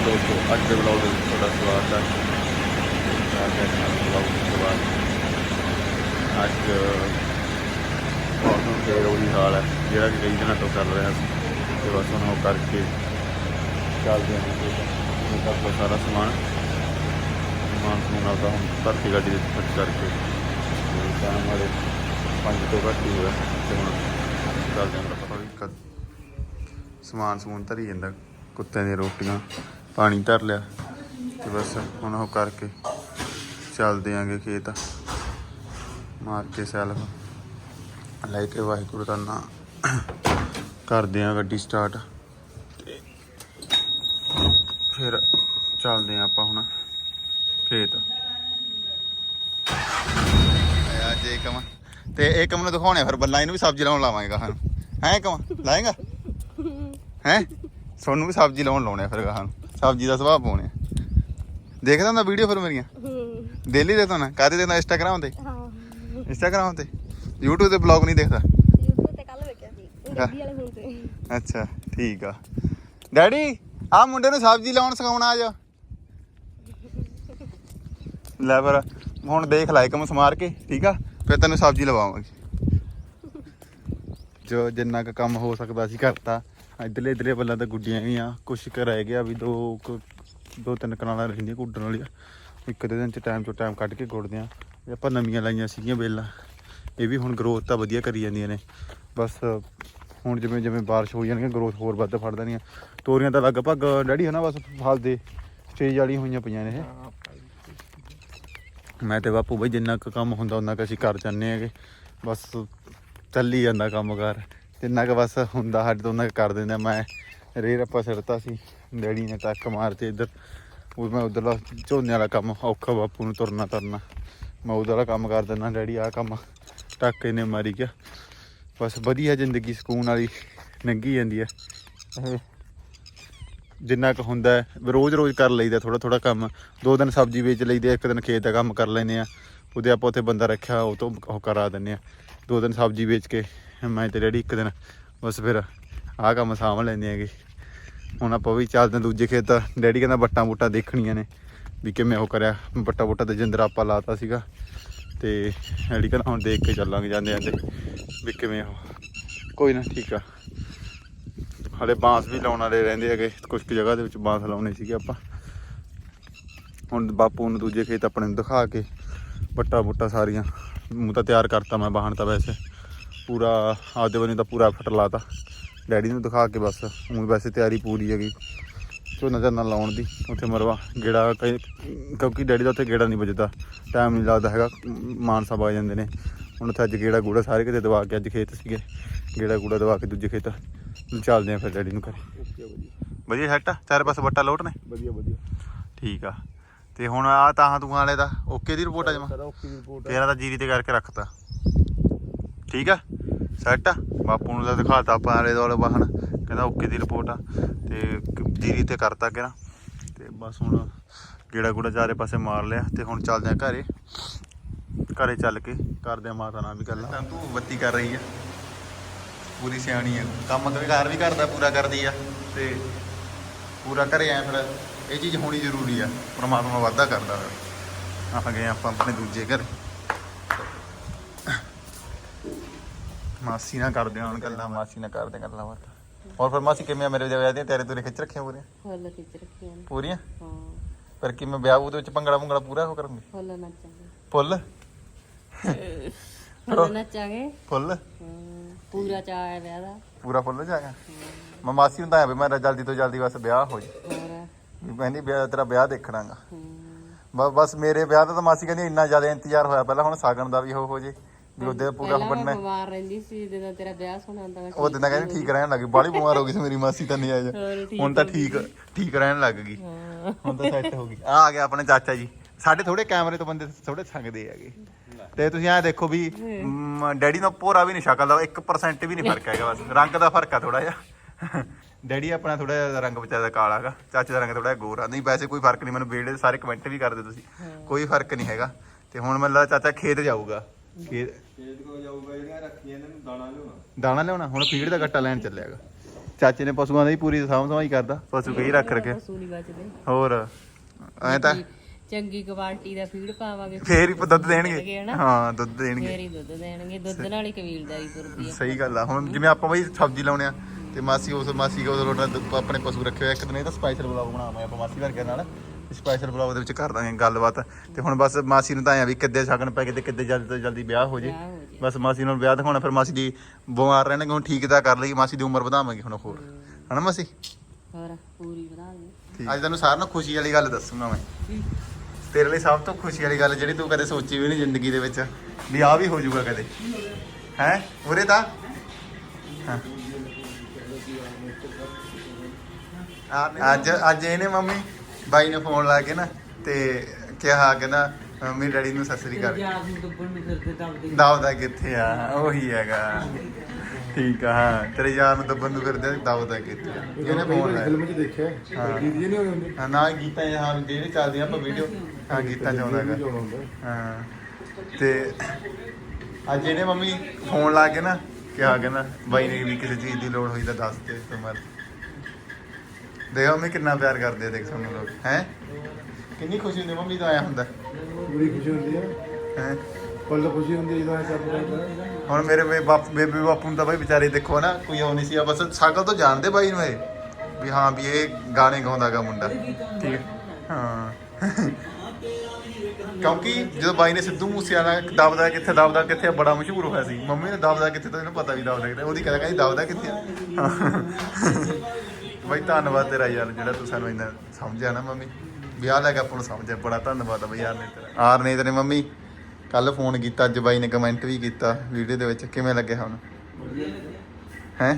ਦੋਸਤੋ, ਅੱਜ ਦੇ ਵਲੌਗ ਦੇ ਵਿੱਚ ਤੁਹਾਡਾ ਸਵਾਗਤ ਹੈ। ਸਾਡੇ ਨਾਲ ਵਲੌਗ ਤੋਂ ਬਾਅਦ ਅੱਜ ਮੌਸਮ ਫੇਰ ਉਹੀ ਹਾਲ ਹੈ, ਜਿਹੜਾ ਕਿ ਕਈ ਦਿਨਾਂ ਤੋਂ ਚੱਲ ਰਿਹਾ ਸੀ। ਤੇ ਬਸ ਹੁਣ ਉਹ ਕਰਕੇ ਚੱਲਦੇ ਹਾਂ ਤੇ ਉਹ ਸਾਰਾ ਸਮਾਨ ਸਮਾਨ ਸਮੂਨ ਆਉਂਦਾ ਹੁਣ ਭਰਤੀ ਗੱਡੀ ਦੇ ਵਿੱਚ ਕਰਕੇ। ਤੇ ਵਾਲੇ ਪੰਜ ਤੋਂ ਘੱਟ ਹੀ ਹੋਇਆ। ਤੇ ਹੁਣ ਚੱਲਦੇ ਹਾਂ ਪਤਾ ਵੀ ਸਮਾਨ ਸਮੂਨ ਧਰੀ ਜਾਂਦਾ, ਕੁੱਤਿਆਂ ਦੀਆਂ ਰੋਟੀਆਂ। ਪਾਣੀ ਧਰ ਲਿਆ ਤੇ ਬਸ ਹੁਣ ਉਹ ਕਰਕੇ ਚੱਲਦੇ ਆਂਗੇ ਖੇਤ। ਮਾਰ ਕੇ ਸੈਲਫ ਲੈ ਕੇ ਵਾਹਿਗੁਰੂ ਦਾ ਨਾਮ ਕਰਦੇ ਆਂ ਗੱਡੀ ਸਟਾਰਟ ਤੇ ਫਿਰ ਚੱਲਦੇ ਆਂ ਆਪਾਂ ਹੁਣ ਖੇਤ। ਅੱਜ ਏਕਮ ਤੇ ਏਕਮ ਨੂੰ ਦਿਖਾਉਣੇ ਫਿਰ ਬੱਲਾ, ਇਹਨੂੰ ਵੀ ਸਬਜ਼ੀ ਲਾਉਣ ਲਾਵਾਂਗੇ ਗਾਹਾਂ ਨੂੰ। ਹੈ ਏਕਮ ਲਾਏਗਾ? ਹੈ? ਸੋਨੂੰ ਵੀ ਸਬਜ਼ੀ ਲਾਉਣ ਲਾਉਣੇ ਆ ਫਿਰ ਗਾਹਾਂ ਨੂੰ। ਸਬਜ਼ੀ ਦਾ ਸੁਭਾਅ ਪਾਉਣੇ। ਦੇਖਦਾ ਹੁੰਦਾ ਵੀਡੀਓ ਫਿਰ ਮੇਰੀਆਂ? ਡੇਲੀ ਦੇਖਦਾ ਨਾ ਕਾਹਦੇ ਦੇਖਦਾ? ਇੰਸਟਾਗ੍ਰਾਮ ਤੇ? ਹਾਂ। ਇੰਸਟਾਗ੍ਰਾਮ ਤੇ? YouTube ਤੇ ਬਲੌਗ ਨਹੀਂ ਦੇਖਦਾ? YouTube ਤੇ ਕੱਲ ਵੇਖਿਆ ਸੀ। ਗੱਡੀ ਵਾਲੇ ਫੋਨ ਤੇ। ਅੱਛਾ ਠੀਕ ਆ। ਡੈਡੀ ਆ ਮੁੰਡੇ ਨੂੰ ਸਬਜ਼ੀ ਲਾਉਣ ਸਿਖਾਉਣਾ ਆ ਜਾ ਲੈ ਫਿਰ ਹੁਣ ਦੇਖ ਲੈ ਕੰਮ ਸਮਾਰ ਕੇ ਠੀਕ ਆ? ਫਿਰ ਤੈਨੂੰ ਸਬਜ਼ੀ ਲਵਾਵਾਂਗੇ। ਜੋ ਜਿੰਨਾ ਕੁ ਕੰਮ ਹੋ ਸਕਦਾ ਸੀ ਕਰਤਾ। ਇਧਰਲੇ ਇਧਰਲੇ ਵੱਲਾਂ ਤਾਂ ਗੁੱਡੀਆਂ ਵੀ ਆ। ਕੁਛ ਕੁ ਰਹਿ ਗਿਆ ਵੀ ਦੋ ਕੁ- ਦੋ ਤਿੰਨ ਕਨਾਲਾਂ ਰਹਿੰਦੀਆਂ ਗੁੱਡਣ ਵਾਲੀਆਂ। ਇੱਕ ਦੇ ਦਿਨ ਚ ਟਾਈਮ ਤੋਂ ਟਾਈਮ ਕੱਢ ਕੇ ਗੁੱਡਦੇ ਆ। ਇਹ ਆਪਾਂ ਨਵੀਆਂ ਲਾਈਆਂ ਸੀਗੀਆਂ ਬੇਲਾਂ ਇਹ ਵੀ ਹੁਣ ਗਰੋਥ ਤਾਂ ਵਧੀਆ ਕਰੀ ਜਾਂਦੀਆਂ ਨੇ। ਬਸ ਹੁਣ ਜਿਵੇਂ ਜਿਵੇਂ ਬਾਰਿਸ਼ ਹੋ ਜਾਣਗੀਆਂ ਗਰੋਥ ਹੋਰ ਵੱਧ ਫੜ ਦੇਣੀਆਂ। ਤੋਰੀਆਂ ਤਾਂ ਲਗਭਗ ਡੈਡੀ ਹਨਾ ਬਸ ਫਲ ਦੇ ਸਟੇਜ ਵਾਲੀਆਂ ਹੋਈਆਂ ਪਈਆਂ ਨੇ ਇਹ। ਮੈਂ ਤੇ ਬਾਪੂ ਬਈ ਜਿੰਨਾ ਕੁ ਕੰਮ ਹੁੰਦਾ ਉਹਨਾਂ ਕੁ ਅਸੀਂ ਕਰ ਜਾਂਦੇ ਹੈਗੇ। ਬਸ ਚੱਲੀ ਜਾਂਦਾ ਕੰਮ ਕਾਰ ਜਿੰਨਾ ਕੁ ਬਸ ਹੁੰਦਾ ਸਾਡੇ ਤੋਂ ਉਹਨਾਂ ਕੁ ਕਰ ਦਿੰਦੇ ਮੈਂ ਰੇਰ ਆਪਾਂ ਸਿਰਤਾ ਸੀ ਡੈਡੀ ਨੇ ਟੱਕ ਮਾਰ ਤੇ ਇੱਧਰ। ਉਹ ਮੈਂ ਉਧਰਲਾ ਝੋਨੇ ਵਾਲਾ ਕੰਮ ਔਖਾ ਬਾਪੂ ਨੂੰ ਤੁਰਨਾ ਤਰਨਾ। ਮੈਂ ਉਧਰ ਵਾਲਾ ਕੰਮ ਕਰ ਦਿੰਦਾ ਡੈਡੀ ਆਹ ਕੰਮ ਟੱਕ ਇਹਨੇ ਮਾਰੀ ਗਿਆ। ਬਸ ਵਧੀਆ ਜ਼ਿੰਦਗੀ ਸਕੂਨ ਵਾਲੀ ਲੰਘੀ ਜਾਂਦੀ ਹੈ ਜਿੰਨਾ ਕੁ ਹੁੰਦਾ ਰੋਜ਼-ਰੋਜ਼ ਕਰ ਲਈਦਾ ਥੋੜਾ ਥੋੜਾ ਕੰਮ। ਦੋ ਦਿਨ ਸਬਜ਼ੀ ਵੇਚ ਲਈਦੀ ਆ, ਇੱਕ ਦਿਨ ਖੇਤ ਦਾ ਕੰਮ ਕਰ ਲੈਨੇ ਆ। ਉਹਦੇ ਆਪਾਂ ਉੱਥੇ ਬੰਦਾ ਰੱਖਿਆ ਉਹ ਤੋਂ ਉਹ ਕਰਾ ਦਿੰਨੇ ਆ। ਦੋ ਦਿਨ ਸਬਜ਼ੀ ਵੇਚ ਕੇ ਮੈਂ ਤੇ ਡੈਡੀ ਇੱਕ ਦਿਨ ਬਸ ਫਿਰ ਆਹ ਕੰਮ ਸਾਂਭ ਲੈਂਦੇ ਹੈਗੇ। ਹੁਣ ਆਪਾਂ ਵੀ ਚੱਲਦੇ ਦੂਜੇ ਖੇਤ। ਡੈਡੀ ਕਹਿੰਦਾ ਬੱਟਾਂ ਬੂਟਾਂ ਦੇਖਣੀਆਂ ਨੇ ਵੀ ਕਿਵੇਂ ਉਹ ਕਰਿਆ। ਬੱਟਾ ਬੂਟਾ ਤੇ ਜਿੰਦਰ ਆਪਾਂ ਲਾਤਾ ਸੀਗਾ। ਤੇ ਡੈਡੀ ਕਹਿੰਦਾ ਹੁਣ ਦੇਖ ਕੇ ਚੱਲਾਂਗੇ, ਜਾਂਦੇ ਜਾਂਦੇ ਵੀ ਕਿਵੇਂ ਉਹ। ਕੋਈ ਨਾ, ਠੀਕ ਆ। ਹਲੇ ਬਾਂਸ ਵੀ ਲਾਉਣ ਵਾਲੇ ਰਹਿੰਦੇ ਹੈਗੇ। ਕੁਝ ਕੁ ਜਗ੍ਹਾ ਦੇ ਵਿੱਚ ਬਾਂਸ ਲਾਉਣੇ ਸੀਗੇ ਆਪਾਂ। ਹੁਣ ਬਾਪੂ ਨੂੰ ਦੂਜੇ ਖੇਤ ਆਪਣੇ ਨੂੰ ਦਿਖਾ ਕੇ ਬੱਟਾ ਬੁੱਟਾ ਸਾਰੀਆਂ। ਮੂੰਹ ਤਾਂ ਤਿਆਰ ਕਰਤਾ ਮੈਂ, ਬਾਹਣ ਤਾਂ ਵੈਸੇ। ਪੂਰਾ ਆਪਦੇ ਬਣੀ ਤਾਂ ਪੂਰਾ ਫਟ ਲਾਤਾ। ਡੈਡੀ ਨੂੰ ਦਿਖਾ ਕੇ ਬਸ ਹੁਣ ਵੈਸੇ ਤਿਆਰੀ ਪੂਰੀ ਹੈਗੀ। ਝੋਨਾ ਝਾਨਾ ਲਾਉਣ ਦੀ ਉੱਥੇ ਮਰਵਾ ਗੇੜਾ ਕਿਉਂਕਿ ਡੈਡੀ ਦਾ ਉੱਥੇ ਗੇੜਾ ਨਹੀਂ ਵੱਜਦਾ। ਟਾਈਮ ਨਹੀਂ ਲੱਗਦਾ ਹੈਗਾ ਮਾਨਸਾ ਆ ਜਾਂਦੇ ਨੇ। ਹੁਣ ਉੱਥੇ ਅੱਜ ਗੇੜਾ ਗੂੜਾ ਸਾਰੇ ਕਿਤੇ ਦਵਾ ਕੇ ਅੱਜ ਖੇਤ ਸੀਗੇ। ਗੇੜਾ ਗੂੜਾ ਦਵਾ ਕੇ ਦੂਜੇ ਖੇਤ। ਹੁਣ ਚੱਲਦੇ ਆ ਫਿਰ ਡੈਡੀ ਨੂੰ ਘਰੇ। ਵਧੀਆ। ਸੈੱਟ ਆ? ਚਾਰੇ ਪਾਸੇ ਵੱਟਾ ਲੋਟ ਨੇ? ਵਧੀਆ ਵਧੀਆ। ਠੀਕ ਆ। ਤੇ ਹੁਣ ਆ ਤਾਂ ਤੂੰ ਵਾਲੇ ਦਾ ਓਕੇ ਦੀ ਰਿਪੋਰਟ ਆ ਜਮਾ? ਦੀ ਤੇਰਾ ਤਾਂ ਜੀਰੀ ਤੇ ਕਰਕੇ ਰੱਖਤਾ। ਠੀਕ ਆ? ਸੈੱਟ ਆ? ਬਾਪੂ ਨੂੰ ਤਾਂ ਦਿਖਾਤਾ ਆਪਾਂ ਆਲੇ ਦੁਆਲੇ ਵਾਹਨ। ਕਹਿੰਦਾ ਓਕੇ ਦੀ ਰਿਪੋਰਟ ਆ। ਤੇ ਜੀਰੀ ਤੇ ਕਰਤਾ ਕਿ ਤੇ ਬਸ ਹੁਣ ਗੇੜਾ ਗੂੜਾ ਚਾਰੇ ਪਾਸੇ ਮਾਰ ਲਿਆ। ਤੇ ਹੁਣ ਚੱਲਦੇ ਆ ਘਰੇ। ਘਰੇ ਚੱਲ ਕੇ ਕਰਦੇ ਆ ਮਾਤਾ ਨਾਲ ਵੀ ਗੱਲਾਂ। ਤਾਂ ਤੂੰ ਬੱਤੀ ਕਰ ਰਹੀ ਆ। ਪੂਰੀ ਸਿਆਣੀ ਆ। ਕੰਮ ਤਾਂ ਵੀ ਘਰ ਵੀ ਕਰਦਾ, ਪੂਰਾ ਕਰਦੀ ਆ। ਤੇ ਪੂਰਾ ਘਰੇ ਆ ਫਿਰ ਇਹ ਚੀਜ਼ ਹੋਣੀ ਜ਼ਰੂਰੀ ਆ। ਪਰਮਾਤਮਾ ਵਾਅਦਾ ਕਰਦਾ। ਫਿਰ ਆ ਗਏ ਆਪਾਂ ਆਪਣੇ ਦੂਜੇ ਘਰ। ਮਾਸੀ ਨਾਲ ਕਰਦੇ ਹਾਂ ਹੁਣ ਗੱਲਾਂ ਮਾਸੀ ਨਾਲ ਕਰਦੇ ਹਾਂ ਗੱਲਾਂ ਬਾਤਾਂ। ਹੋਰ ਫਿਰ ਮਾਸੀ ਕਿਵੇਂ ਆ ਮੇਰੇ ਵਿਆਹ ਦੀਆਂ? ਤੇਰੇ ਤੂਰੇ ਖਿੱਚ ਰੱਖਿਆ ਪੂਰੀਆਂ? ਫੁੱਲ ਖਿੱਚ ਰੱਖੀਆਂ ਨੇ। ਪੂਰੀਆਂ? ਹਾਂ। ਫਿਰ ਕਿਵੇਂ ਵਿਆਹ ਉਹਦੇ ਵਿੱਚ ਭੰਗੜਾ ਭੰਗੜਾ ਪੂਰਾ ਹੋ ਕਰੂੰਗੇ? ਫੁੱਲ ਨੱਚਾਂਗੇ। ਫੁੱਲ? ਫੁੱਲ ਨੱਚਾਂਗੇ। ਫੁੱਲ? ਹਾਂ, ਪੂਰਾ ਚਾਅ ਹੈ ਵਿਆਹ ਦਾ। ਪੂਰਾ ਫੁੱਲ ਜਾਗਾ ਮੈਂ ਮਾਸੀ ਹੁੰਦਾ ਆ ਵੀ ਮੇਰਾ ਜਲਦੀ ਤੋਂ ਜਲਦੀ ਬਸ ਵਿਆਹ ਹੋ ਜੇ। ਹੋਰ? ਵੀ ਕਹਿੰਦੀ ਵਿਆਹ ਤੇਰਾ ਵਿਆਹ ਦੇਖਣਾਗਾ। ਹਮ, ਬਸ ਮੇਰੇ ਵਿਆਹ ਦਾ ਤਾਂ ਮਾਸੀ ਕਹਿੰਦੀ ਇੰਨਾ ਜ਼ਿਆਦਾ ਇੰਤਜ਼ਾਰ ਹੋਇਆ ਪਹਿਲਾਂ ਹੁਣ ਸਾਗਣ ਦਾ ਵੀ ਹੋ ਹੋ ਜੇ। ਵੀ ਉਹਦੇ ਪੂਰਾ ਪਹਿਲਾਂ ਮੈਂ ਬਿਮਾਰ ਰਹਿੰਦੀ ਸੀ ਜਦੋਂ ਤੇਰਾ ਵਿਆਹ ਸੁਣਾ ਮੈਂ ਉਹ ਦਿਨ ਤਾਂ ਕਹਿੰਦੀ ਠੀਕ ਰਹਿਣ ਲੱਗੀ ਬਾਲੀ ਬਿਮਾਰ ਹੋ ਗਈ ਸੀ ਮੇਰੀ ਮਾਸੀ ਤਾਂ ਨਹੀਂ ਆਇਆ ਹੋਰ ਠੀਕ ਹੁਣ ਤਾਂ ਠੀਕ ਠੀਕ ਰਹਿਣ ਲੱਗ ਗਈ। ਹੁਣ ਤਾਂ ਸੈੱਟ ਹੋ ਗਈ। ਆ ਆ ਗਿਆ ਆਪਣੇ ਚਾਚਾ ਜੀ। ਸਾਡੇ ਥੋੜੇ ਕੈਮਰੇ ਤੋਂ ਬੰਦੇ ਥੋੜੇ ਸੰਗਦੇ ਹੈਗੇ। ਤੇ ਤੁਸੀਂ ਆ ਦੇਖੋ ਵੀ ਮ, ਡੈਡੀ ਦਾ ਪੂਰਾ ਵੀ ਨਹੀਂ ਸ਼ਕਲ ਦਾ 1% ਵੀ ਨਹੀਂ ਫ਼ਰਕ ਹੈਗਾ ਬਸ। ਰੰਗ ਦਾ ਫ਼ਰਕ ਆ ਥੋੜਾ ਜਿਹਾ। ਡੈਡੀ ਆਪਣਾ ਥੋੜਾ ਜਿਹਾ ਰੰਗ ਵਿਚਾਰਾ ਦਾ ਕਾਲਾ ਹੈਗਾ। ਚਾਚੇ ਦਾ ਰੰਗ ਥੋੜਾ ਜਿਹਾ ਗੋਰਾ। ਨਹੀਂ ਵੈਸੇ ਕੋਈ ਫ਼ਰਕ ਨਹੀਂ ਮੈਨੂੰ ਦੇ ਸਾਰੇ ਕਮੈਂਟ ਵੀ ਕਰਦੇ ਤੁਸੀਂ। ਕੋਈ ਫ਼ਰਕ ਨਹੀਂ ਹੈਗਾ। ਤੇ ਹੁਣ ਮੈਨੂੰ ਲੱਗਦਾ ਚਾਚਾ ਖੇਤ ਜਾਊਗਾ। ਖੇਤ ਖੇਤ ਕੋ ਜਾਊਗਾ ਜਿਹੜੀਆਂ ਰੱਖੀਆਂ ਇਹਨਾਂ ਨੂੰ ਦਾਣਾ ਲਿਆਉਣਾ। ਦਾਣਾ ਲਿਆਉਣਾ? ਹੁਣ ਫੀਡ ਦਾ ਗੱਟਾ ਲੈਣ ਚੱਲਿਆਗਾ ਚਾਚੇ ਨੇ ਪਸ਼ੂਆਂ ਦੀ ਪੂਰੀ ਸਾਂਭ ਸੰਭਾਈ ਕਰਦਾ ਪਸ਼ੂ ਕਈ ਰੱਖ ਰੱਖਿਆ ਪਸ਼ੂ ਨਹੀਂ ਬਚਦੇ। ਹੋਰ ਐ ਤਾਂ ਚੰਗੀ ਕੁਆਲਿਟੀ ਦਾ ਫੀਡ ਪਾਵਾਂਗੇ। ਫੇਰ ਹੀ ਦੁੱਧ ਦੇਣਗੇ? ਹਾਂ ਦੁੱਧ ਦੇਣਗੇ। ਫੇਰ ਹੀ ਦੁੱਧ ਦੇਣਗੇ। ਦੁੱਧ ਨਾਲ ਹੀ ਕਬੀਲਦਾਰੀ ਤੁਰਦੀ ਆ। ਸਹੀ ਗੱਲ ਆ। ਹੁਣ ਜਿਵੇਂ ਆਪਾਂ ਬਈ ਸਬਜ਼ੀ ਲਾਉਣੇ ਆ ਤੇ ਮਾਸੀ ਉਸ ਮਾਸੀ ਕੋਲ ਰੋਟਾ ਆਪਣੇ ਪਸ਼ੂ ਰੱਖੇ ਹੋਏ। ਇੱਕ ਦਿਨ ਇਹਦਾ ਸਪੈਸ਼ਲ ਬਲੌਗ ਬਣਾਵਾਂਗੇ ਆਪਾਂ ਮਾਸੀ ਵਰਗੇ ਨਾਲ। ਸਪੈਸ਼ਲ ਬਲੌਗ ਦੇ ਵਿੱਚ ਕਰ ਦਾਂਗੇ ਗੱਲਬਾਤ। ਤੇ ਹੁਣ ਬਸ ਮਾਸੀ ਨੂੰ ਤਾਂ ਆਇਆ ਵੀ ਕਿੱਦੇ ਸ਼ਗਨ ਪੈ ਕੇ ਤੇ ਕਿੱਦੇ ਜਲਦੀ ਤੋਂ ਜਲਦੀ ਵਿਆਹ ਹੋ ਜੇ। ਵਿਆਹ ਹੋ ਜੇ। ਬਸ ਮਾਸੀ ਨੂੰ ਵਿਆਹ ਦਿਖਾਉਣਾ ਫਿਰ ਮਾਸੀ ਦੀ ਬਿਮਾਰ ਰਹਿਣਗੇ ਹੁਣ ਠੀਕ ਤਾਂ ਕਰ ਲਈ ਮਾਸੀ ਦੀ ਉਮਰ ਵਧਾਵਾਂਗੇ ਹੁਣ ਹੋਰ। ਹਨਾ ਮਾਸੀ? ਹੋਰ ਪੂਰੀ ਦੇ ਅੱਜ ਤੈਨੂੰ ਸਾਰਿਆਂ ਨੂੰ ਖੁਸ਼ੀ ਵਾਲੀ ਗੱਲ ਦੱਸੂਗਾ ਮੈਂ। ਤੇਰੇ ਲਈ ਸਭ ਤੋਂ ਖੁਸ਼ੀ ਵਾਲੀ ਗੱਲ ਜਿਹੜੀ ਤੂੰ ਕਦੇ ਸੋਚੀ ਵੀ ਨਹੀਂ ਜ਼ਿੰਦਗੀ ਦੇ ਵਿੱਚ ਵੀ ਆ ਵੀ ਹੋ ਜਾਊਗਾ ਕਦੇ। ਹੈ? ਉਰੇ ਤਾਂ। ਹਾਂ। ਆ- ਅੱਜ ਅੱਜ ਇਹਨੇ ਮੰਮੀ ਬਾਈ ਨੇ ਫੋਨ ਲਾ ਕੇ ਨਾ ਤੇ ਕਿਹਾ ਕਹਿੰਦਾ ਮੰਮੀ ਡੈਡੀ ਨੂੰ ਸਤਿ ਸ੍ਰੀ ਅਕਾਲ। ਯਾਰ ਨੂੰ ਦੱਬਣ ਨੂੰ ਫਿਰਦੇ ਦੱਬਦੇ ਦਵਦਾ ਕਿੱਥੇ ਆ? ਉਹੀ ਹੈਗਾ। ਠੀਕ ਆ ਹਾਂ। ਤੇਰੇ ਯਾਰ ਨੂੰ ਦੱਬਣ ਨੂੰ ਫਿਰਦੇ ਦਵਦਾ ਕਿੱਥੇ ਆ? ਇਹਨੇ ਫੋਨ ਲਾਇਆ। ਫਿਲਮ 'ਚ ਦੇਖਿਆ। ਹਾਂ। ਗੀਤ ਜੇ ਨਹੀਂ ਹੋਏ ਹੁੰਦੇ? ਹਾਂ, ਨਾ ਗੀਤਾਂ ਇਹ ਹਾਂ ਜਿਹੜੇ ਚੱਲਦੇ ਆ ਆਪਾਂ ਵੀਡੀਓ ਹਾਂ ਗੀਤਾਂ ਚ ਆਉਂਦਾ ਹੈਗਾ। ਜਾਣਾ ਹੁੰਦਾ ਹਾਂ। ਤੇ ਅੱਜ ਇਹਨੇ ਮੰਮੀ ਫੋਨ ਲਾ ਕੇ ਨਾ ਕਿਹਾ ਕਹਿੰਦਾ ਬਾਈ ਨੇ ਵੀ ਕਿਸੇ ਚੀਜ਼ ਦੀ ਲੋੜ ਹੋਈ ਤਾਂ ਦੱਸ ਦੇ ਤੁਮਰ ਦੇਖ ਮੰਮੀ ਕਿੰਨਾ ਪਿਆਰ ਕਰਦੇ ਆ ਦੇਖ ਸਾਨੂੰ ਲੋਕ ਹੈ? ਕਿੰਨੀ ਖੁਸ਼ੀ ਹੁੰਦੀ ਮੰਮੀ ਤਾਂ ਆਇਆ ਹੁੰਦਾ। ਬੜੀ ਖੁਸ਼ੀ ਹੁੰਦੀ ਹੈ ਹੈ? ਪੱਲ ਖੁਸ਼ੀ ਹੁੰਦੀ ਹੈ ਜਦੋਂ ਐ ਕਰਦਾ ਹੁੰਦਾ ਹੁਣ ਮੇਰੇ ਬੇ ਬਾਪ ਬੇਬੇ ਬਾਪੂ ਨੂੰ ਤਾਂ ਬਾਈ ਵਿਚਾਰੇ ਦੇਖੋ ਨਾ ਕੋਈ ਉਹ ਨਹੀਂ ਸੀ ਆ ਬਸ ਸਾਈਕਲ ਤੋਂ ਜਾਣਦੇ ਬਾਈ ਨੂੰ ਇਹ ਵੀ ਹਾਂ ਵੀ ਇਹ ਗਾਣੇ ਗਾਉਂਦਾਗਾ ਮੁੰਡਾ। ਠੀਕ। ਹੈ। ਹਾਂ ਕਿਉਂਕਿ ਜਦੋਂ ਬਾਈ ਨੇ ਸਿੱਧੂ ਮੂਸੇਵਾਲਾ ਦਬਦਾ ਕਿੱਥੇ ਦਬਦਾ ਕਿੱਥੇ ਆ ਬੜਾ ਮਸ਼ਹੂਰ ਹੋਇਆ ਸੀ। ਮੰਮੀ ਨੇ ਦਬਦਾ ਕਿੱਥੇ ਤਾਂ ਇਹਨੂੰ ਪਤਾ ਵੀ ਦਬਦਾ ਕਿੱਥੇ ਉਹਦੀ ਕਹਿੰਦਾ ਕਹਿੰਦੀ ਦਬਦਾ ਕਿੱਥੇ ਆ। ਬਾਈ ਧੰਨਵਾਦ ਤੇਰਾ ਯਾਰ ਜਿਹੜਾ ਤੂੰ ਸਾਨੂੰ ਇੰਨਾ ਸਮਝਿਆ ਨਾ ਮੰਮੀ। ਵਿਆਹ ਲੈ ਕੇ ਆਪਾਂ ਨੂੰ ਸਮਝਿਆ ਬੜਾ ਧੰਨਵਾਦ ਆ ਬਈ ਯਾਰ ਨੇ ਤੇਰਾ। ਆਰ ਨੇ ਤੇਰੇ ਮੰਮੀ ਕੱਲ ਫੋਨ ਕੀਤਾ ਅੱਜ ਬਾਈ ਨੇ ਕਮੈਂਟ ਵੀ ਕੀਤਾ ਵੀਡੀਓ ਦੇ ਵਿੱਚ ਕਿਵੇਂ ਲੱਗਿਆ ਹੁਣ? ਹੈ?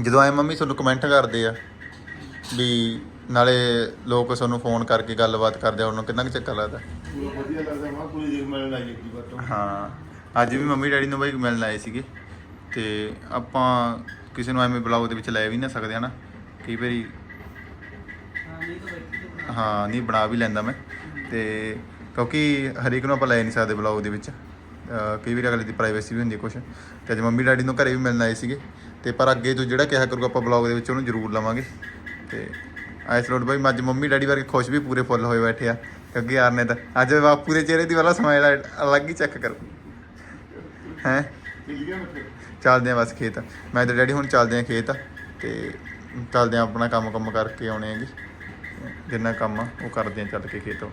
ਜਦੋਂ ਆਏ ਮੰਮੀ ਤੁਹਾਨੂੰ ਕਮੈਂਟ ਕਰਦੇ ਆ ਵੀ ਨਾਲੇ ਲੋਕ ਤੁਹਾਨੂੰ ਫੋਨ ਕਰਕੇ ਗੱਲਬਾਤ ਕਰਦੇ ਆ ਉਹਨਾਂ ਨੂੰ ਕਿੰਨਾ ਕੁ ਚੱਕਰ ਲੱਗਦਾ? ਪੂਰਾ ਵਧੀਆ ਲੱਗਦਾ ਮਾਂ ਪੂਰੀ ਦੇਖ ਮਿਲਣ ਆਈ ਵਾਰ ਹਾਂ। ਅੱਜ ਵੀ ਮੰਮੀ ਡੈਡੀ ਨੂੰ ਬਾਈ ਮਿਲਣ ਆਏ ਸੀਗੇ। ਤੇ ਆਪਾਂ ਕਿਸੇ ਨੂੰ ਐਵੇਂ ਬਲੌਗ ਦੇ ਵਿੱਚ ਲੈ ਵੀ ਨਾ ਸਕਦੇ ਹਨਾ, ਕਈ ਵਾਰੀ ਹਾਂ, ਨਹੀਂ ਬਣਾ ਵੀ ਲੈਂਦਾ ਮੈਂ। ਤੇ ਕਿਉਂਕਿ ਹਰੇਕ ਨੂੰ ਆਪਾਂ ਲੈ ਨਹੀਂ ਸਕਦੇ ਬਲੌਗ ਦੇ ਵਿੱਚ। ਕਈ ਵਾਰੀ ਅਗਲੇ ਦੀ ਪ੍ਰਾਈਵੇਸੀ ਵੀ ਹੁੰਦੀ ਕੁਛ। ਤੇ ਅੱਜ ਮੰਮੀ ਡੈਡੀ ਨੂੰ ਘਰੇ ਵੀ ਮਿਲਣ ਆਏ ਸੀਗੇ। ਤੇ ਪਰ ਅੱਗੇ ਤੋਂ ਜਿਹੜਾ ਕਿਹਾ ਕਰੂਗਾ ਆਪਾਂ ਬਲੌਗ ਦੇ ਵਿੱਚ, ਉਹਨੂੰ ਜ਼ਰੂਰ ਲਵਾਂਗੇ। ਤੇ ਆਇਸ ਲੋਡ ਬਾਈ ਅੱਜ ਮੰਮੀ ਡੈਡੀ ਵਰਗੇ ਖੁਸ਼ ਵੀ ਪੂਰੇ ਫੁੱਲ ਹੋਏ ਬੈਠੇ ਆ। ਕਿਉਂਕਿ ਯਾਰ ਨੇ ਤਾਂ ਅੱਜ ਬਾਪੂ ਦੇ ਚਿਹਰੇ ਦੀ ਵਾਲਾ ਸਮਾਈਲ ਅਲੱਗ ਹੀ ਚੈੱਕ ਕਰੋ। ਹੈ? ਚੱਲਦੇ ਆ ਬਸ ਖੇਤ। ਮੈਂ ਤੇ ਡੈਡੀ ਹੁਣ ਚੱਲਦੇ ਆ ਖੇਤ ਤੇ ਚੱਲਦੇ ਆ ਆਪਣਾ ਕੰਮ ਕੰਮ ਕਰਕੇ ਆਉਣੇ ਆ ਜੀ ਜਿੰਨਾ ਕੰਮ ਆ, ਉਹ ਕਰਦੇ ਆ ਚੱਲ ਕੇ ਖੇਤ ਹੁਣ।